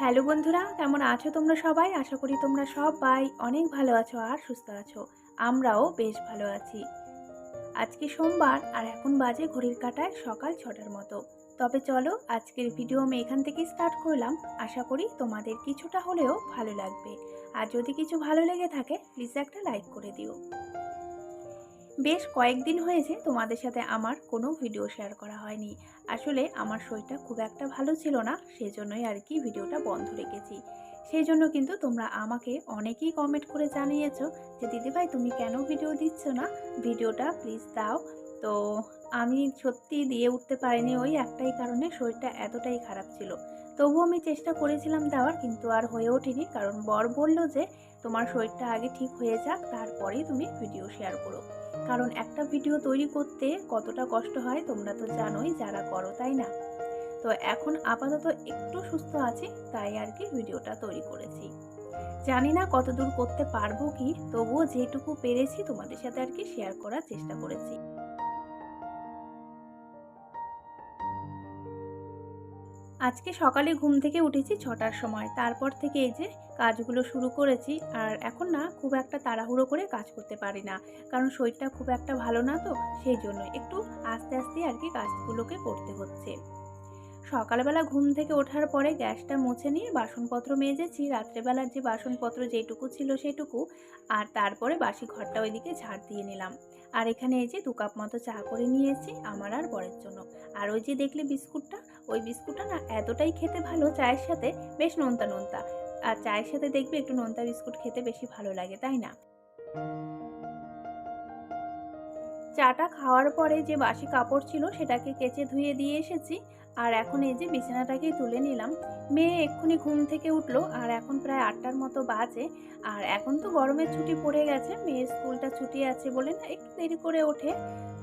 Hello বন্ধুরা, কেমন আছো তোমরা সবাই? আশা করি তোমরা সবাই অনেক ভালো আছো আর সুস্থ আছো। আমরাও বেশ ভালো আছি। আজকে সোমবার আর এখন বাজে ঘড়ির কাটায় সকাল ছটার মতো। তবে চলো, আজকের ভিডিও আমি এখান থেকে স্টার্ট করলাম। আশা করি তোমাদের কিছুটা হলেও ভালো লাগবে। আর যদি কিছু ভালো লেগে থাকে প্লিজ একটা লাইক করে দিও। বেশ কয়েকদিন হয়েছে তোমাদের সাথে আমার কোনো ভিডিও শেয়ার করা হয়নি। আসলে আমার শরীরটা খুব একটা ভালো ছিল না, সেজন্যই আর কি ভিডিওটা বন্ধ রেখেছি। সেই জন্য কিন্তু তোমরা আমাকে অনেকেই কমেন্ট করে জানিয়েছো যে, দিদিভাই, তুমি কেন ভিডিও দিচ্ছ না? ভিডিওটা প্লিজ দাও। তো আমি সত্যি দিয়ে উঠতে পারিনি, ওই একটাই কারণে শরীরটা এতটাই খারাপ ছিল। তবুও আমি চেষ্টা করেছিলাম দেওয়ার, কিন্তু আর হয়ে ওঠেনি। কারণ বর বলল যে, তোমার শরীরটা আগে ঠিক হয়ে যাক, তারপরেই তুমি ভিডিও শেয়ার করো। কারণ একটা ভিডিও তৈরি করতে কতটা কষ্ট হয় তোমরা তো জানোই যারা করো তাই না? তো এখন আপাতত একটু সুস্থ আছি, তাই আর কি ভিডিওটা তৈরি করেছি। জানি না কতদূর করতে পারব কি, তবুও যেটুকু পেরেছি তোমাদের সাথে আর কি শেয়ার করার চেষ্টা করেছি। আজকে সকালে ঘুম থেকে উঠেছি ছটার সময়। তারপর থেকে এই যে কাজগুলো শুরু করেছি, আর এখন না খুব একটা তাড়াহুড়ো করে কাজ করতে পারি না। কারণ শরীরটা খুব একটা ভালো না তো, সেই জন্য একটু আস্তে আস্তে আর কি কাজগুলোকে করতে হচ্ছে। সকালবেলা ঘুম থেকে ওঠার পরে গ্যাসটা মুছে নিয়ে বাসনপত্র মেজেছি, রাত্রেবেলার যে বাসনপত্র যেটুকু ছিল সেটুকু, আর তারপরে বাসি ঘরটা ওইদিকে ঝাড় দিয়ে নিলাম। আর এখানে এই যে দু কাপ মতো চা করে নিয়েছি, আমার আর বরের জন্য। আর ওই যে দেখলে বিস্কুটটা, ওই বিস্কুটটা না এতটাই খেতে ভালো চায়ের সাথে, বেশ নোনতা নোনতা। আর চায়ের সাথে দেখবে একটু নোনতা বিস্কুট খেতে বেশি ভালো লাগে, তাই না? চাটা খাওয়ার পরে যে বাসি কাপড় ছিল সেটাকে কেচে ধুয়ে দিয়ে এসেছি। আর এখন এই যে বিছানাটাকেই তুলে নিলাম। মেয়ে এক্ষুনি ঘুম থেকে উঠল আর এখন প্রায় আটটার মতো বাজে। আর এখন তো গরমের ছুটি পড়ে গেছে, মেয়ের স্কুলটা ছুটি আছে বলে না একটু দেরি করে ওঠে।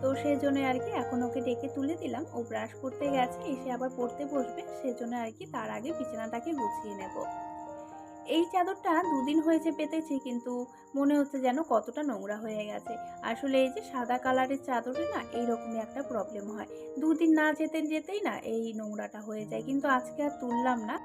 তো সেই জন্য আর কি এখন ওকে ডেকে তুলে দিলাম। ও ব্রাশ করতে গেছে, এসে আবার পড়তে বসবে। সেজন্য আর কি তার আগে বিছানাটাকে গুছিয়ে নেব। এই চাদরটা দুদিন হয়েছে পেতেছি, কিন্তু মনে হচ্ছে যেন কতটা নোংরা হয়ে গেছে। আসলে এই যে সাদা কালারের চাদরে না এইরকমই একটা প্রবলেম হয়। দুদিন না যেতে যেতেই না এই নোংরাটা হয়ে যায়, কিন্তু আজকে আর তুললাম না।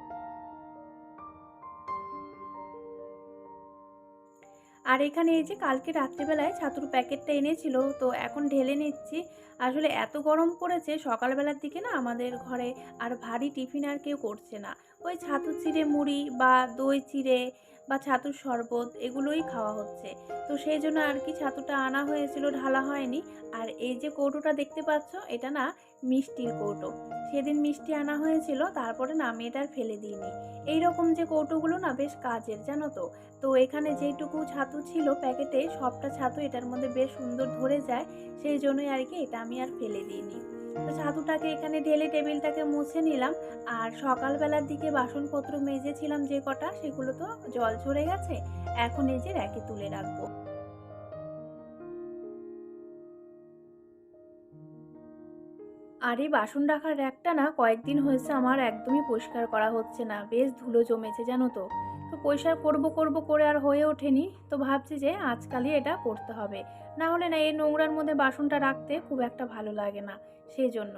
আর এখানে এই যে কালকে রাত্রিবেলায় ছাতুর প্যাকেটটা এনেছিল, তো এখন ঢেলে নিচ্ছি। আসলে এত গরম পড়েছে, সকালবেলার দিকে না আমাদের ঘরে আর ভারী টিফিন আর কেউ করছে না। ওই ছাতু চিড়ে মুড়ি বা দই চিড়ে বা ছাতুর শরবত এগুলোই খাওয়া হচ্ছে। তো সেই জন্য আর কি ছাতুটা আনা হয়েছিল, ঢালা হয়নি। আর এই যে কৌটোটা দেখতে পাচ্ছ, এটা না মিষ্টির কৌটো। সেদিন মিষ্টি আনা হয়েছিল, তারপরে না আমি এটা ফেলে দিইনি। এইরকম যে কৌটোগুলো না বেশ কাজের, জানো তো? তো এখানে যেটুকু ছাতু ছিল প্যাকেটে, সবটা ছাতু এটার মধ্যে বেশ সুন্দর ধরে যায়, সেই জন্যই আর কি এটা আমি আর ফেলে দিইনি। তো এখানে ঢেলে টেবিলটাকে মুছে নিলাম। আর সকালবেলার দিকে বাসনপত্র মেজেছিলাম যে কটা, সেগুলো তো জল ঝরে গেছে। এখন এই যে র্যাকে তুলে রাখব। আর এই বাসন রাখার র্যাকটা না কয়েকদিন হয়েছে আমার একদমই পরিষ্কার করা হচ্ছে না। বেশ ধুলো জমেছে জানো তো। তো পরিষ্কার করব করব করে আর হয়ে ওঠেনি। তো ভাবছি যে আজকালই এটা করতে হবে। না হলে না এই নোংরার মধ্যে বাসনটা রাখতে খুব একটা ভালো লাগে না সেই জন্য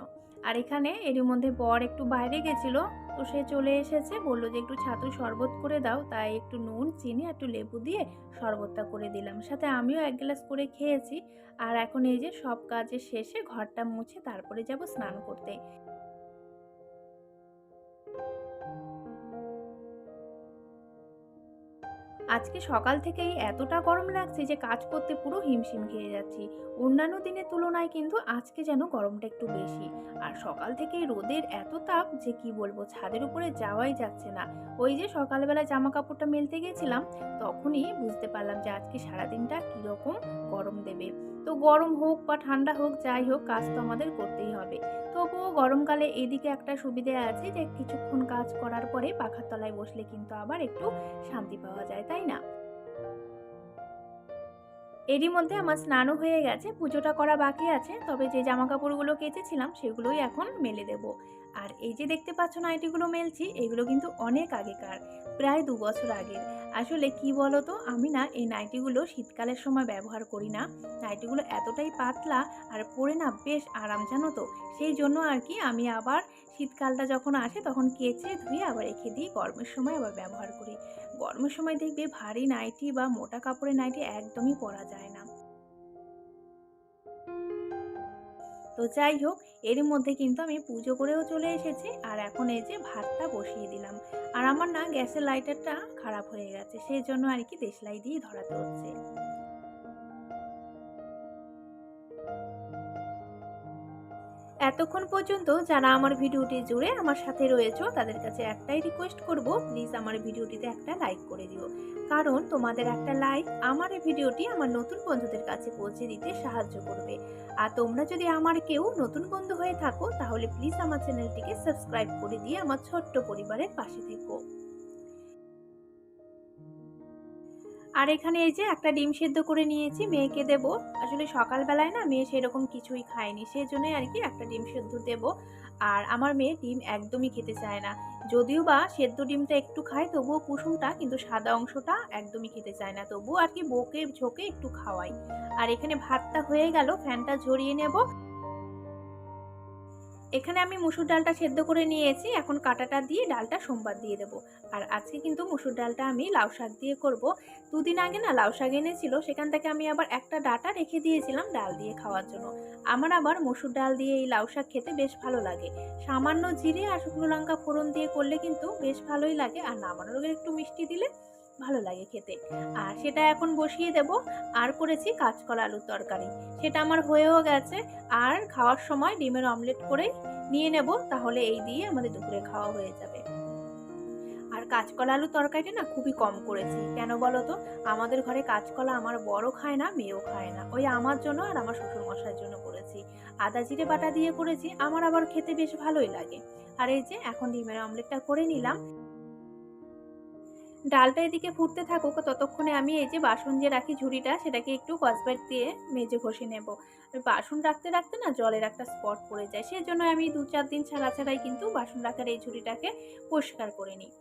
আর এখানে এর মধ্যে বর একটু বাইরে গেছিল, তো সে চলে এসেছে, বলল যে একটু ছাতু শরবত করে দাও, তাই একটু নুন, চিনি একটু লেবু দিয়ে শরবতটা করে দিলাম। সাথে আমিও এক গ্লাস করে খেয়েছি। আর এখন এই যে সব কাজের শেষে ঘরটা মুছে তারপরে যাব স্নান করতে। আজকে সকাল থেকেই এতটা গরম লাগছে যে কাজ করতে পুরো হিমশিম খেয়ে যাচ্ছি। অন্যান্য দিনের তুলনায় কিন্তু আজকে যেন গরমটা একটু বেশি। আর সকাল থেকেই রোদের এত তাপ যে কি বলব, ছাদের উপরে যাওয়াই যাচ্ছে না। ওই যে সকালবেলা জামা কাপড়টা মেলতে গেছিলাম, তখনই বুঝতে পারলাম যে আজকে সারাদিনটা কীরকম গরম দেবে। তো গরম হোক বা ঠান্ডা হোক, যাই হোক, কাজ তো আমাদের করতেই হবে। তবুও গরমকালে এদিকে একটা সুবিধে আছে যে, কিছুক্ষণ কাজ করার পরে পাখার তলায় বসলে কিন্তু আবার একটু শান্তি পাওয়া যায়, তাই না? এরই মধ্যে আমার স্নানও হয়ে গেছে, পুজোটা করা বাকি আছে, তবে যে জামা কাপড়গুলো কেচেছিলাম সেগুলোই এখন মেলে দেব। আর এই যে দেখতে পাচ্ছ নাইটিগুলো মেলছি, এগুলো কিন্তু অনেক আগেকার, প্রায় দু বছর আগের। আসলে কি বলো তো আমি না এই নাইটিগুলো শীতকালের সময় ব্যবহার করি না। নাইটিগুলো এতটাই পাতলা আর পরে না বেশ আরাম, জানো তো? সেই জন্য আর কি আমি আবার শীতকালটা যখন আসে তখন কেচে ধুয়ে আবার রেখে দিই। গরমের সময় আবার ব্যবহার করি। গরমের সময় দেখবে ভারী নাইটি বা মোটা কাপড়ের নাইটি একদমই পরা যায় না। তো যাই হোক, এর মধ্যে কিন্তু আমি পুজো করেও চলে এসেছি আর এখন এই যে ভাতটা বসিয়ে দিলাম। আর আমার না গ্যাসের লাইটারটা খারাপ হয়ে গেছে, সেই জন্য আর কি দেশলাই দিয়ে ধরাতে হচ্ছে। এতক্ষণ পর্যন্ত যারা আমার ভিডিওটি জুড়ে আমার সাথে রয়েছো, তাদের কাছে একটাই রিকোয়েস্ট করব প্লিজ আমার ভিডিওটিতে একটা লাইক করে দিও। কারণ তোমাদের একটা লাইক আমার এই ভিডিওটি আমার নতুন বন্ধুদের কাছে পৌঁছে দিতে সাহায্য করবে। আর তোমরা যদি আমার কেউ নতুন বন্ধু হয়ে থাকো, তাহলে প্লিজ আমার চ্যানেলটিকে সাবস্ক্রাইব করে দিয়ে আমার ছোট্ট পরিবারের পাশে থেকো। আর এখানে এই যে একটা ডিম সেদ্ধ করে নিয়েছি, মেয়েকে দেব। আসলে সকালবেলায় না মেয়ে সেরকম কিছুই খায়নি সেই জন্যই আর কি একটা ডিম সেদ্ধ দেব। আর আমার মেয়ে ডিম একদমই খেতে চায় না। যদিও বা সেদ্ধ ডিমটা একটু খায়, তবুও কুসুমটা কিন্তু সাদা অংশটা একদমই খেতে চায় না। তবুও আর কি বকে ঝোঁকে একটু খাওয়াই। আর এখানে ভাতটা হয়ে গেল, ফ্যানটা ঝরিয়ে নেব। এখানে আমি মুসুর ডালটা সেদ্ধ করে নিয়েছি, এখন কাটাটা দিয়ে ডালটা সোমবার দিয়ে দেবো। আর আজকে কিন্তু মুসুর ডালটা আমি লাউ শাক দিয়ে করব। দুদিন আগে না লাউ শাক এনেছিল, সেখান থেকে আমি আবার একটা ডাটা রেখে দিয়েছিলাম ডাল দিয়ে খাওয়ার জন্য। আমার আবার মসুর ডাল দিয়ে এই লাউ শাক খেতে বেশ ভালো লাগে। সামান্য জিরে আর শুকনো লঙ্কা ফোড়ন দিয়ে করলে কিন্তু বেশ ভালোই লাগে। আর নামানোর একটু মিষ্টি দিলে ভালো লাগে খেতে। আর সেটা এখন বসিয়ে দেব। আর করেছি কাঁচকলা আলুর তরকারি। সেটা আমার হয়েও গেছে। আর খাওয়ার সময় ডিমের অমলেট করে নিয়ে নেব। তাহলে এই দিয়ে আমাদের দুপুরে খাওয়া হয়ে যাবে। আর কাঁচকলা আলু তরকারিটা না খুবই কম করেছি। কেন বলো তো? আমাদের ঘরে কাঁচকলা আমার বড় খায় না, মেয়েও খায় না। ওই আমার জন্য আর আমার শ্বশুর মশার জন্য করেছি। আদা, জিরে, বাটা দিয়ে করেছি। আমার আবার খেতে বেশ ভালোই লাগে। আর এই যে এখন ডিমের অমলেটটা করে নিলাম। ডালটা এদিকে ফুটতে থাকুক, ততক্ষণে আমি এই যে বাসন যে রাখি ঝুড়িটা, সেটাকে একটু কসবাইট দিয়ে মেজে ঘষে নেব। বাসন রাখতে রাখতে না জলের একটা স্পট পড়ে যায় সেই জন্য আমি দু চার দিন ছাড়া ছাড়াই কিন্তু বাসন রাখার এই ঝুড়িটাকে পরিষ্কার করে নিই।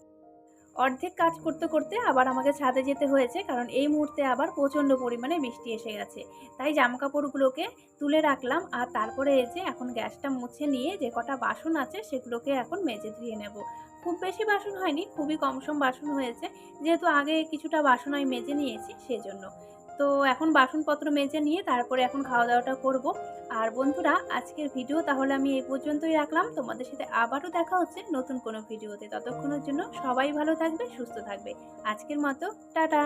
অর্ধেক কাজ করতে করতে আবার আমাকে ছাদে যেতে হয়েছে, কারণ এই মুহূর্তে আবার প্রচণ্ড পরিমাণে বৃষ্টি এসে গেছে। তাই জামা কাপড়গুলোকে তুলে রাখলাম, আর তারপরে যে এখন গ্যাসটা মুছে নিয়ে যে কটা বাসন আছে, সেগুলোকে এখন মেজে ধুয়ে নেব। খুব বেশি বাসন হয়নি, খুবই কম সম বাসন হয়েছে। যেহেতু আগে কিছুটা বাসন আমি মেজে নিয়েছি সেজন্য। তো এখন বাসনপত্র মেজে নিয়ে তারপরে এখন খাওয়া দাওয়াটা করব। আর বন্ধুরা, আজকের ভিডিও তাহলে আমি এই পর্যন্তই রাখলাম। তোমাদের সাথে আবারও দেখা হচ্ছে নতুন কোনো ভিডিওতে। ততক্ষণের জন্য সবাই ভালো থাকবে, সুস্থ থাকবে। আজকের মতো, টাটা!